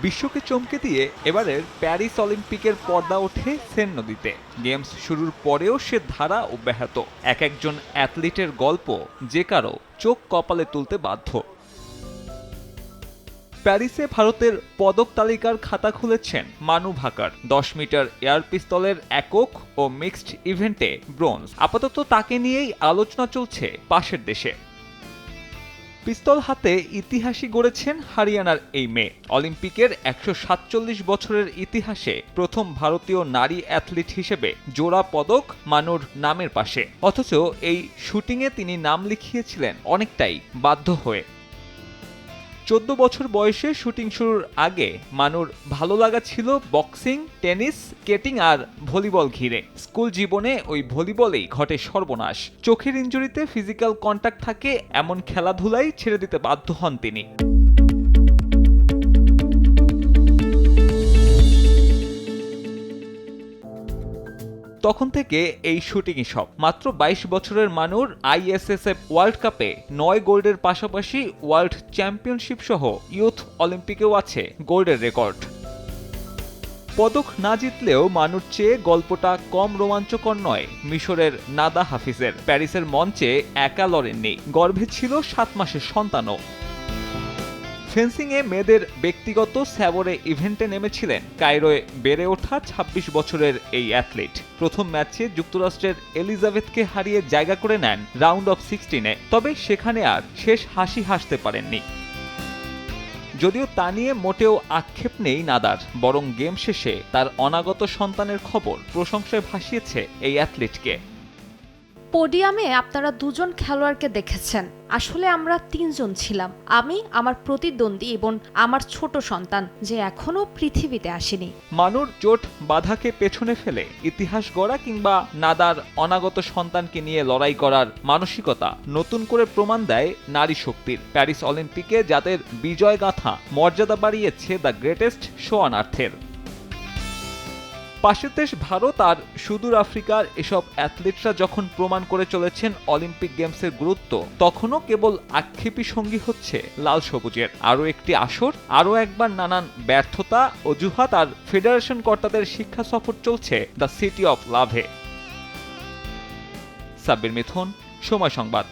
বিশ্বকে চমকে দিয়ে এবারের প্যারিস অলিম্পিকের পর্দা ওঠে সেন নদীতে। গেমস শুরুর পরেও সে ধারা অব্যাহত। এক একজন অ্যাথলিটের গল্প যে কারও চোখ কপালে তুলতে বাধ্য। প্যারিসে ভারতের পদক তালিকার খাতা খুলেছেন মানু ভাকার। দশ মিটার এয়ার পিস্তলের একক ও মিক্সড ইভেন্টে ব্রোঞ্জ। আপাতত তাকে নিয়েই আলোচনা চলছে পাশের দেশে। পিস্তল হাতে ইতিহাসই গড়েছেন হারিয়ানার এই মেয়ে। অলিম্পিকের একশো সাতচল্লিশ বছরের ইতিহাসে প্রথম ভারতীয় নারী অ্যাথলিট হিসেবে জোড়া পদক মানুর নামের পাশে। অথচ এই শুটিংয়ে তিনি নাম লিখিয়েছিলেন অনেকটাই বাধ্য হয়ে। চোদ্দ বছর বয়সে শুটিং শুরুর আগে মানুর ভালো লাগা ছিল বক্সিং, টেনিস, স্কেটিং আর ভলিবল ঘিরে। স্কুল জীবনে ওই ভলিবলেই ঘটে সর্বনাশ। চোখের ইঞ্জুরিতে ফিজিক্যাল কন্ট্যাক্ট থাকে এমন খেলাধুলাই ছেড়ে দিতে বাধ্য হন তিনি। তখন থেকে এই শুটিংই সব। মাত্র বাইশ বছরের মানুর আইএসএসএফ ওয়ার্ল্ড কাপে নয় গোল্ডের পাশাপাশি ওয়ার্ল্ড চ্যাম্পিয়নশিপ সহ ইউথ অলিম্পিকেও আছে গোল্ডের রেকর্ড। পদক না জিতলেও মানুর চেয়ে গল্পটা কম রোমাঞ্চকর নয় মিশরের নাদা হাফিজের। প্যারিসের মঞ্চে একা লড়েননি। গর্ভে ছিল সাত মাসের সন্তানও। ফেন্সিংয়ে মেয়েদের ব্যক্তিগত স্যাবরে ইভেন্টে নেমেছিলেন। কায়রোয় বেড়ে ওঠা ২৬ বছরের এই অ্যাথলিট। প্রথম ম্যাচে যুক্তরাষ্ট্রের এলিজাবেথকে হারিয়ে জায়গা করে নেন রাউন্ড অফ সিক্সটিনে, তবে সেখানে আর শেষ হাসি হাসতে পারেননি। যদিও তা নিয়ে মোটেও আক্ষেপ নেই নাদার, বরং গেম শেষে তার অনাগত সন্তানের খবর প্রশংসায় ভাসিয়েছে এই অ্যাথলিটকে। পোডিয়ামে আপনারা দুজন খেলোয়াড়কে দেখেছেন। আসলে আমরা তিনজন ছিলাম। আমি, আমার প্রতিদ্বন্দ্বী এবং আমার ছোট সন্তান, যে এখনও পৃথিবীতে আসেনি। মানুর চোট বাধাকে পেছনে ফেলে ইতিহাস গড়া কিংবা নাদার অনাগত সন্তানকে নিয়ে লড়াই করার মানসিকতা নতুন করে প্রমাণ দেয় নারী শক্তির। প্যারিস অলিম্পিকে যাদের বিজয় গাথা মর্যাদা বাড়িয়েছে দ্য গ্রেটেস্ট শো পাশের দেশ ভারত আর সুদূর আফ্রিকার এসব অ্যাথলিটরা যখন প্রমাণ করে চলেছেন অলিম্পিক গেমসের গুরুত্ব, তখনও কেবল আক্ষেপী সঙ্গী হচ্ছে লাল সবুজের। আরও একটি আসর, আরও একবার নানান ব্যর্থতা, অজুহাত আর ফেডারেশন কর্তাদের শিক্ষা সফর চলছে দ্য সিটি অফ লাভে। সাব্বির মিথুন, সময় সংবাদ।